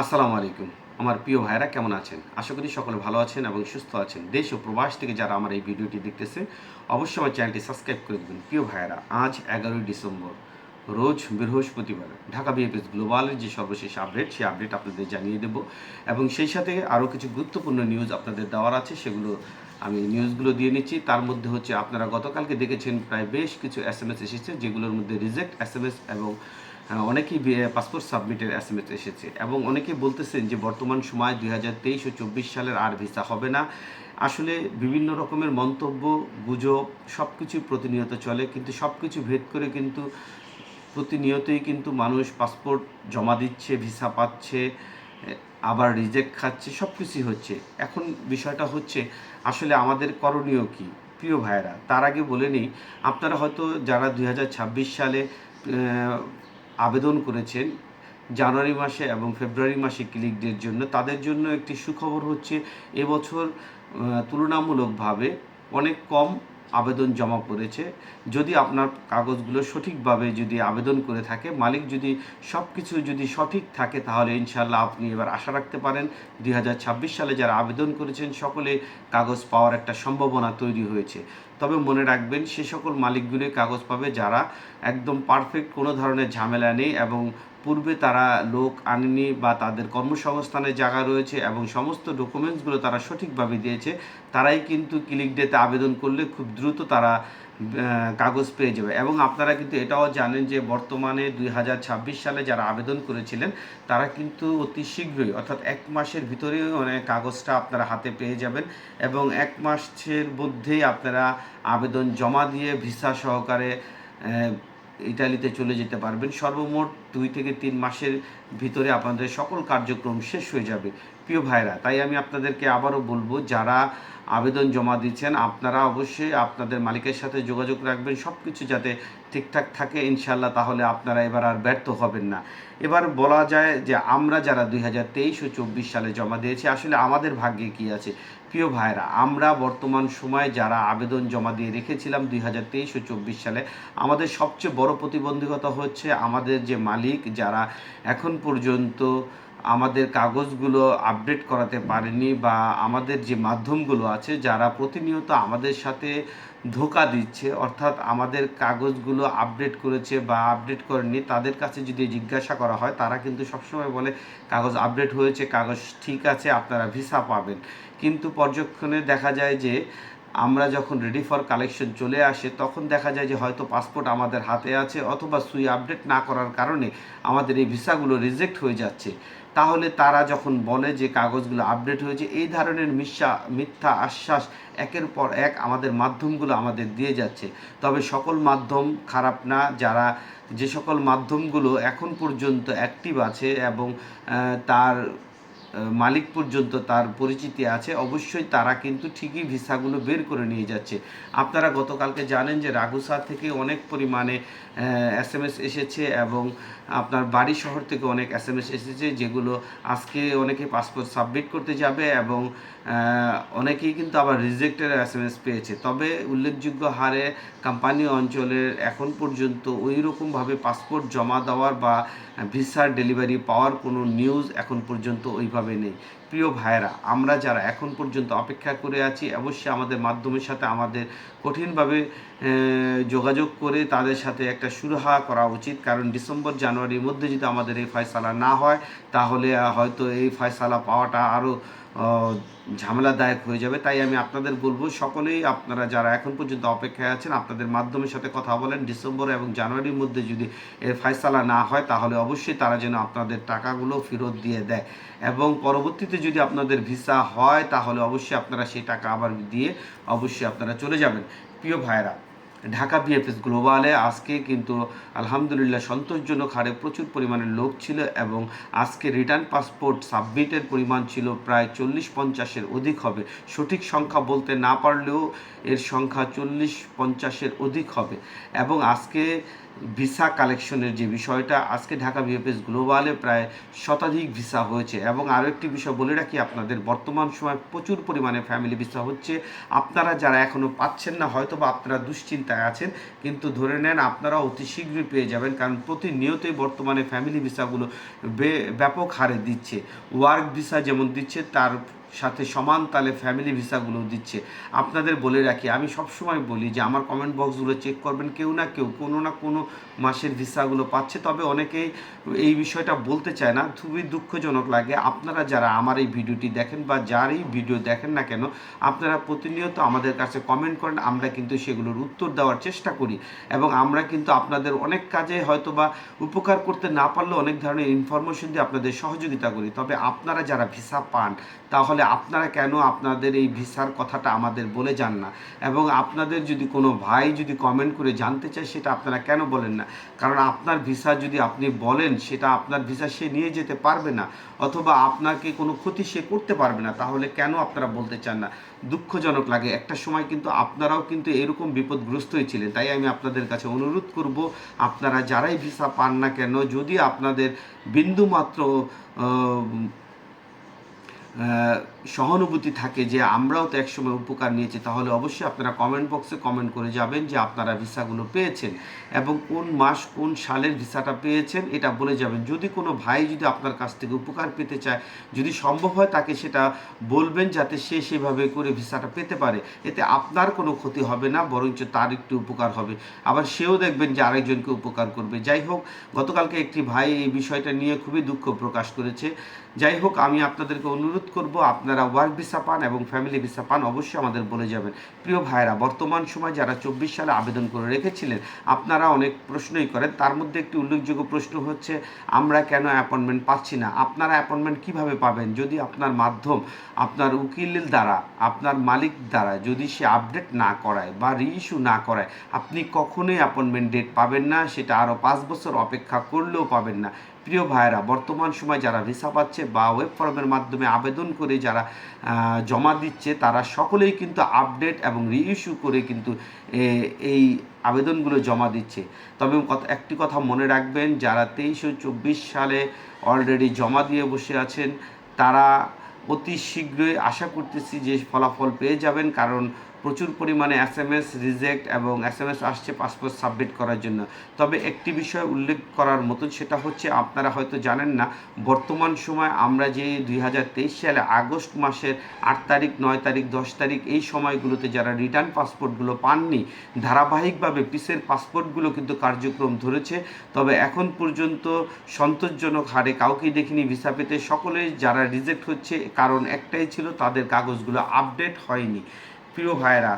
আসসালামু আলাইকুম। আমার প্রিয় ভাইরা কেমন আছেন? আশা করি সকলে ভালো আছেন এবং সুস্থ আছেন। দেশ ও প্রবাস থেকে যারা আমার এই ভিডিওটি দেখতেছে, অবশ্যই আমার চ্যানেলটি সাবস্ক্রাইব করে দেবেন। প্রিয় ভাইরা আজ এগারোই ডিসেম্বর, রোজ বৃহস্পতিবার, ঢাকা বিএপিএস গ্লোবালের যে সর্বশেষ আপডেট, সেই আপডেট আপনাদের জানিয়ে দেব এবং সেই সাথে আরও কিছু গুরুত্বপূর্ণ নিউজ আপনাদের দেওয়ার আছে, সেগুলো আমি নিউজগুলো দিয়ে নিচ্ছি। তার মধ্যে হচ্ছে, আপনারা গতকালকে দেখেছেন প্রায় বেশ কিছু এস এম এস এসেছে, যেগুলোর মধ্যে রিজেক্ট এস এম এস এবং অনেকেই পাসপোর্ট সাবমিটের এস এম এস এসেছে এবং অনেকেই বলতেছেন যে বর্তমান সময় দুই হাজার তেইশ ও চব্বিশ সালের আর ভিসা হবে না। আসলে বিভিন্ন রকমের মন্তব্য, গুজব সব কিছু প্রতিনিয়ত চলে, কিন্তু সব কিছু ভেদ করে কিন্তু প্রতিনিয়তই কিন্তু মানুষ পাসপোর্ট জমা দিচ্ছে ভিসা পাচ্ছে আবার রিজেক্ট খাচ্ছে সব কিছুই হচ্ছে। এখন বিষয়টা হচ্ছে, আসলে আমাদের করণীয় কি? প্রিয় ভাইয়েরা, তার আগে বলে নিই, আপনারা হয়তো যারা দুই হাজার ছাব্বিশ সালে আবেদন করেছেন জানুয়ারি মাসে এবং ফেব্রুয়ারি মাসে ক্লিকদের জন্য। তাদের জন্য একটি সুখবর হচ্ছে, এবছর তুলনামূলকভাবে অনেক কম আবেদন জমা পড়েছে যদি আপনার কাগজগুলো সঠিকভাবে যদি আবেদন করে থাকে, মালিক যদি সব কিছু যদি সঠিক থাকে, তাহলে ইনশাল্লাহ আপনি এবার আশা রাখতে পারেন, দুই হাজার ছাব্বিশ সালে যারা আবেদন করেছেন, সকলে কাগজ পাওয়ার একটা সম্ভাবনা তৈরি হয়েছে। তবে মনে রাখবেন, সে সকল মালিকগুলোই কাগজ পাবে যারা একদম পারফেক্ট কোনো ধরনের ঝামেলা নেই এবং পূর্বে তারা লোক আনেনি বা তাদের কর্মসংস্থানের জায়গা রয়েছে এবং সমস্ত ডকুমেন্টসগুলো তারা সঠিকভাবে দিয়েছে, তারাই কিন্তু ক্লিক ডেতে আবেদন করলে খুব দ্রুত তারা কাগজ পেয়ে যাবে। এবং আপনারা কিন্তু এটাও জানেন যে বর্তমানে দুই হাজার ছাব্বিশ সালে যারা আবেদন করেছিলেন, তারা কিন্তু অতি শীঘ্রই, অর্থাৎ এক মাসের ভিতরেই মানে কাগজটা আপনারা হাতে পেয়ে যাবেন এবং এক মাসের মধ্যেই আপনারা আবেদন জমা দিয়ে ভিসা সহকারে ইটালিতে চলে যেতে পারবেন। সর্বমোট দুই থেকে তিন মাসের ভিতরে আপনাদের সকল কার্যক্রম শেষ হয়ে যাবে। প্রিয় ভাইরা তাই আমি আপনাদেরকে আবারও বলব, যারা আবেদন জমা দিচ্ছেন, আপনারা অবশ্যই আপনাদের মালিকের সাথে যোগাযোগ রাখবেন। সব কিছু যাতে ঠিকঠাক থাকে ইনশাল্লাহ তাহলে আপনারা এবার আর ব্যর্থ হবেন না। এবার বলা যায় যে আমরা যারা দুই হাজার তেইশ ও চব্বিশ সালে জমা দিয়েছি, আসলে আমাদের ভাগ্যে কি আছে? প্রিয় ভাইরা আমরা বর্তমান সময়ে যারা আবেদন জমা দিয়ে রেখেছিলাম দুই হাজার তেইশ ও চব্বিশ সালে, আমাদের সবচেয়ে বড় প্রতিবন্ধকতা হচ্ছে আমাদের যে মালিক যারা এখন পর্যন্ত আমাদের কাগজগুলো আপডেট করাতে পারেনি বা আমাদের যে মাধ্যমগুলো আছে, যারা প্রতিনিয়ত আমাদের সাথে ধোকা দিচ্ছে, অর্থাৎ আমাদের কাগজগুলো আপডেট করেছে বা আপডেট করেনি তাদের কাছে যদি জিজ্ঞাসা করা হয়, তারা কিন্তু সবসময় বলে, কাগজ আপডেট হয়েছে, কাগজ ঠিক আছে, আপনারা ভিসা পাবেন। কিন্তু পর্যক্ষণে দেখা যায় যে আমরা যখন রেডি ফর কালেকশন চলে আসে, তখন দেখা যায় যে হয়তো পাসপোর্ট আমাদের হাতে আছে অথবা সুই আপডেট না করার কারণে আমাদের এই ভিসাগুলো রিজেক্ট হয়ে যাচ্ছে। তাহলে তারা যখন বলে যে কাগজগুলো আপডেট হয়েছে, এই ধরনের মিথ্যা মিথ্যা আশ্বাস একের পর এক আমাদের মাধ্যমগুলো আমাদের দিয়ে যাচ্ছে। তবে সকল মাধ্যম খারাপ না, যারা যে সকল মাধ্যমগুলো এখন পর্যন্ত অ্যাক্টিভ আছে এবং তার মালিক পর্যন্ত তার পরিচিতি আছে। অবশ্যই তারা কিন্তু ঠিকই ভিসাগুলো বের করে নিয়ে যাচ্ছে। আপনারা গতকালকে জানেন যে রাগুসা থেকে অনেক পরিমাণে এস এম এস এসেছে এবং আপনার বাড়ি শহর থেকে অনেক এস এম এস এসেছে, যেগুলো আজকে অনেকে পাসপোর্ট সাবমিট করতে যাবে এবং অনেকেই কিন্তু আবার রিজেক্টের এস এম এস পেয়েছে। তবে উল্লেখযোগ্য হারে কোম্পানি অঞ্চলের এখন পর্যন্ত ওই রকমভাবে পাসপোর্ট জমা দেওয়ার বা ভিসার ডেলিভারি পাওয়ার কোনো নিউজ এখন পর্যন্ত ওইভাবে নেই প্রিয় ভাইরা আমরা যারা এখন পর্যন্ত অপেক্ষা করে আছি, অবশ্যই আমাদের মাধ্যমের সাথে আমাদের কঠিনভাবে যোগাযোগ করে তাদের সাথে একটা সুরাহা করা উচিত। কারণ ডিসেম্বর, জানুয়ারির মধ্যে যদি আমাদের এই ফয়সালা না হয়, তাহলে হয়তো এই ফয়সালা পাওয়াটা আরও ঝামেলাদায়ক হয়ে যাবে। তাই আমি আপনাদের বলব, সকলেই আপনারা যারা এখন পর্যন্ত অপেক্ষায় আছেন, আপনাদের মাধ্যমের সাথে কথা বলেন। ডিসেম্বর এবং জানুয়ারির মধ্যে যদি এর ফয়সালা না হয়, তাহলে অবশ্যই তারা যেন আপনাদের টাকাগুলো ফেরত দিয়ে দেয়। এবং পরবর্তীতে যদি আপনাদের ভিসা হয়, তাহলে অবশ্যই আপনারা সেই টাকা আবার দিয়ে অবশ্যই আপনারা চলে যাবেন। প্রিয় ভাইরা ঢাকা বিএফএস গ্লোবালে আজকে কিন্তু আলহামদুলিল্লাহ সন্তোষজনক হারে প্রচুর পরিমাণে লোক ছিল এবং আজকে রিটার্ন পাসপোর্ট সাবমিটের পরিমাণ ছিল প্রায় চল্লিশ পঞ্চাশের অধিক হবে। সঠিক সংখ্যা বলতে না পারলেও এর সংখ্যা চল্লিশ পঞ্চাশের অধিক হবে। এবং আজকে ভিসা কালেকশনের যে বিষয়টা, আজকে ঢাকা বিএফএস গ্লোবালে প্রায় শতাধিক ভিসা হয়েছে। এবং আরও একটি বিষয় বলে রাখি, আপনাদের বর্তমান সময় প্রচুর পরিমাণে ফ্যামিলি ভিসা হচ্ছে। আপনারা যারা এখনও পাচ্ছেন না হয়তো বা আপনারা দুশ্চিন্তায় আছেন, কিন্তু ধরে নেন আপনারা অতি শীঘ্রই পেয়ে যাবেন, কারণ প্রতিনিয়তই বর্তমানে ফ্যামিলি ভিসাগুলো ব্যাপক হারে দিচ্ছে। ওয়ার্ক ভিসা যেমন দিচ্ছে, তার সাথে সমান তালে ফ্যামিলি ভিসাগুলো দিচ্ছে। আপনাদের বলে রাখি, আমি সবসময় বলি যে আমার কমেন্ট বক্সগুলো চেক করবেন কেউ না কেউ, কোনো না কোনো মাসের ভিসাগুলো পাচ্ছে। তবে অনেকেই এই বিষয়টা বলতে চায় না, খুবই দুঃখজনক লাগে। আপনারা যারা আমার এই ভিডিওটি দেখেন বা যারই ভিডিও দেখেন না কেন, আপনারা প্রতিনিয়ত আমাদের কাছে কমেন্ট করেন, আমরা কিন্তু সেগুলোর উত্তর দেওয়ার চেষ্টা করি। এবং আমরা কিন্তু আপনাদের অনেক কাজে হয়তো বা উপকার করতে না পারলেও অনেক ধরনের ইনফরমেশন দিয়ে আপনাদের সহযোগিতা করি। তবে আপনারা যারা ভিসা পান, তাহলে আপনারা কেন আপনাদের এই ভিসার কথাটা আমাদের বলে যান না? এবং আপনাদের যদি কোনো ভাই যদি কমেন্ট করে জানতে চায়, সেটা আপনারা কেন বলেন না? কারণ আপনার ভিসা যদি আপনি বলেন, সেটা আপনার ভিসা সে নিয়ে যেতে পারবে না, অথবা আপনাকে কোনো ক্ষতি সে করতে পারবে না, তাহলে কেন আপনারা বলতে চান না? দুঃখজনক লাগে। একটা সময় কিন্তু আপনারাও কিন্তু এরকম বিপদগ্রস্ত হয়েছিলেন তাই আমি আপনাদের কাছে অনুরোধ করব, আপনারা যারাই ভিসা পান না কেন, যদি আপনাদের বিন্দুমাত্র সহানুভূতি থাকে যে আমরাও তো একসময় উপকার নিয়েছি, তাহলে অবশ্যই আপনারা কমেন্ট বক্সে কমেন্ট করে যাবেন যে আপনারা ভিসাগুলো পেয়েছেন এবং কোন মাস কোন সালের ভিসাটা পেয়েছেন এটা বলে যাবেন। যদি কোনো ভাই যদি আপনার কাছ থেকে উপকার পেতে চায়, যদি সম্ভব হয় তাকে সেটা বলবেন যাতে সে সেভাবে করে ভিসাটা পেতে পারে। এতে আপনার কোনো ক্ষতি হবে না, বরঞ্চ তার একটু উপকার হবে। আবার সেও দেখবেন যে আরেকজনকে উপকার করবে। যাই হোক, গতকালকে একটি ভাই এই বিষয়টা নিয়ে খুবই দুঃখ প্রকাশ করেছে। যাই হোক, আমি আপনাদেরকে অনুরোধ করব আপনারা ওয়ার্ক ভিসা পান এবং ফ্যামিলি ভিসা পান, অবশ্যই আমাদের বলে যাবেন। প্রিয় ভাইরা বর্তমান সময় যারা চব্বিশ সালে আবেদন করে রেখেছিলেন, আপনারা অনেক প্রশ্নই করেন। তার মধ্যে একটি উল্লেখযোগ্য প্রশ্ন হচ্ছে, আমরা কেন অ্যাপয়েন্টমেন্ট পাচ্ছি না? আপনারা অ্যাপয়েন্টমেন্ট কীভাবে পাবেন? যদি আপনার মাধ্যম, আপনার উকিলের দ্বারা, আপনার মালিক দ্বারা যদি সে আপডেট না করায় বা রিইস্যু না করায়, আপনি কখনোই অ্যাপয়েন্টমেন্ট ডেট পাবেন না। সেটা আরও পাঁচ বছর অপেক্ষা করলেও পাবেন না। প্রিয় ভাইরা বর্তমান সময় যারা ভিসা পাচ্ছে বা ওয়েব ফর্মের মাধ্যমে আবেদন করে যারা জমা দিচ্ছে, তারা সকলেই কিন্তু আপডেট এবং রিইস্যু করে কিন্তু এই আবেদনগুলো জমা দিচ্ছে। তবে একটি কথা মনে রাখবেন, যারা তেইশশো চব্বিশ সালে অলরেডি জমা দিয়ে বসে আছেন, তারা অতি শীঘ্রই আশা করতেছি যে ফলাফল পেয়ে যাবেন। কারণ প্রচুর পরিমাণে এস এম এস রিজেক্ট এবং এস এম এস আসছে পাসপোর্ট সাবমিট করার জন্য। তবে একটি বিষয় উল্লেখ করার মতন, সেটা হচ্ছে আপনারা হয়তো জানেন না, বর্তমান সময় আমরা যে দুই হাজার তেইশ সালে আগস্ট মাসের আট তারিখ, নয় তারিখ, দশ তারিখ এই সময়গুলোতে যারা রিটার্ন পাসপোর্টগুলো পাননি, ধারাবাহিকভাবে পিসের পাসপোর্টগুলো কিন্তু কার্যক্রম ধরেছে। তবে এখন পর্যন্ত সন্তোষজনক হারে কাউকেই দেখিনি ভিসা পেতে। সকলেই যারা রিজেক্ট হচ্ছে, কারণ একটাই ছিল, তাদের কাগজগুলো আপডেট হয়নি। প্রিয় ভাইরা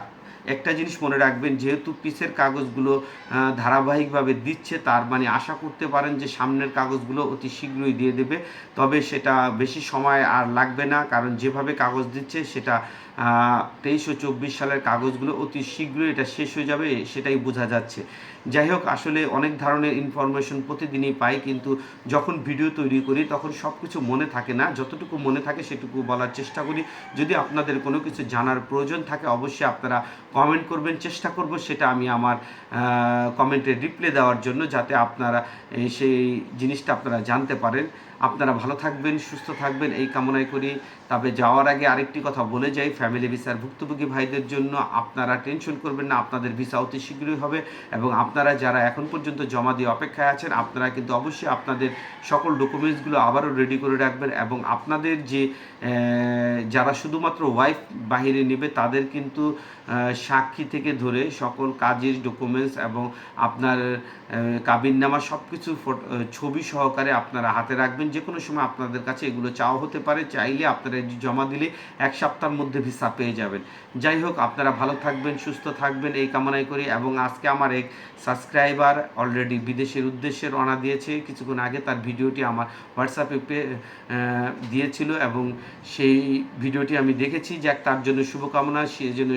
একটা জিনিস মনে রাখবেন, যেহেতু পিসের কাগজগুলো ধারাবাহিকভাবে দিচ্ছে, তার মানে আশা করতে পারেন যে সামনের কাগজগুলো অতি শীঘ্রই দিয়ে দেবে। তবে সেটা বেশি সময় আর লাগবে না, কারণ যেভাবে কাগজ দিচ্ছে, সেটা তেইশশো চব্বিশ সালের কাগজগুলো অতি শীঘ্রই এটা শেষ হয়ে যাবে, সেটাই বোঝা যাচ্ছে। যাই হোক, আসলে অনেক ধরনের ইনফরমেশন প্রতিদিনই পাই, কিন্তু যখন ভিডিও তৈরি করি, তখন সব কিছু মনে থাকে না। যতটুকু মনে থাকে, সেটুকু বলার চেষ্টা করি। যদি আপনাদের কোনো কিছু জানার প্রয়োজন থাকে, অবশ্যই আপনারা কমেন্ট করবেন, চেষ্টা করব সেটা আমি আমার কমেন্টে রিপ্লে দেওয়ার জন্য যাতে আপনারা সেই জিনিসটা আপনারা জানতে পারেন। আপনারা ভালো থাকবেন, সুস্থ থাকবেন, এই কামনাই করি। তবে যাওয়ার আগে আরেকটি কথা বলে যাই। ফ্যামিলি ভিসার ভুক্তভোগী ভাইদের জন্য আপনারা টেনশন করবেন না, আপনাদের ভিসা অতি শীঘ্রই হবে এবং আপনারা যারা এখন পর্যন্ত জমা দিয়ে অপেক্ষায় আছেন, আপনারা কিন্তু অবশ্যই আপনাদের সকল ডকুমেন্টসগুলো আবারও রেডি করে রাখবেন এবং আপনাদের যে যারা শুধুমাত্র ওয়াইফ বাহিরে নেবে, তাদের কিন্তু সাক্ষী থেকে ধরে সকল কাজের ডকুমেন্টস এবং আপনার কাবিননামা সব কিছু ছবি সহকারে আপনারা হাতে রাখবেন। যে কোনো সময় আপনাদের কাছে এগুলো চাওয়া হতে পারে, চাইলে আপনারা জমা দিলে এক সপ্তাহের মধ্যে ভিসা পেয়ে যাবেন। যাই হোক, আপনারা ভালো থাকবেন, সুস্থ থাকবেন এই কামনাই করি এবং আজকে আমার এক সাবস্ক্রাইবার অলরেডি বিদেশের উদ্দেশ্যে রওনা দিয়েছে। কিছুক্ষণ আগে তার ভিডিওটি আমার হোয়াটসঅ্যাপে দিয়েছিল এবং সেই ভিডিওটি আমি দেখেছি যাক তার জন্য শুভকামনা, সে যেন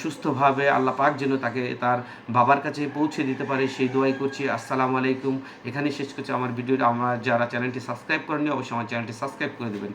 সুস্থভাবে আল্লাহ পাক যেন তাকে তার বাবার কাছে পৌঁছে দিতে পারে সেই দোয়াই করছি। আসসালামু আলাইকুম। এখানেই শেষ করছি আমার ভিডিওটা। আমার যারা চ্যানেলটি সাবস্ক্রাইব করেনি অবশ্যই আমার চ্যানেলটি সাবস্ক্রাইব করে দেবেন।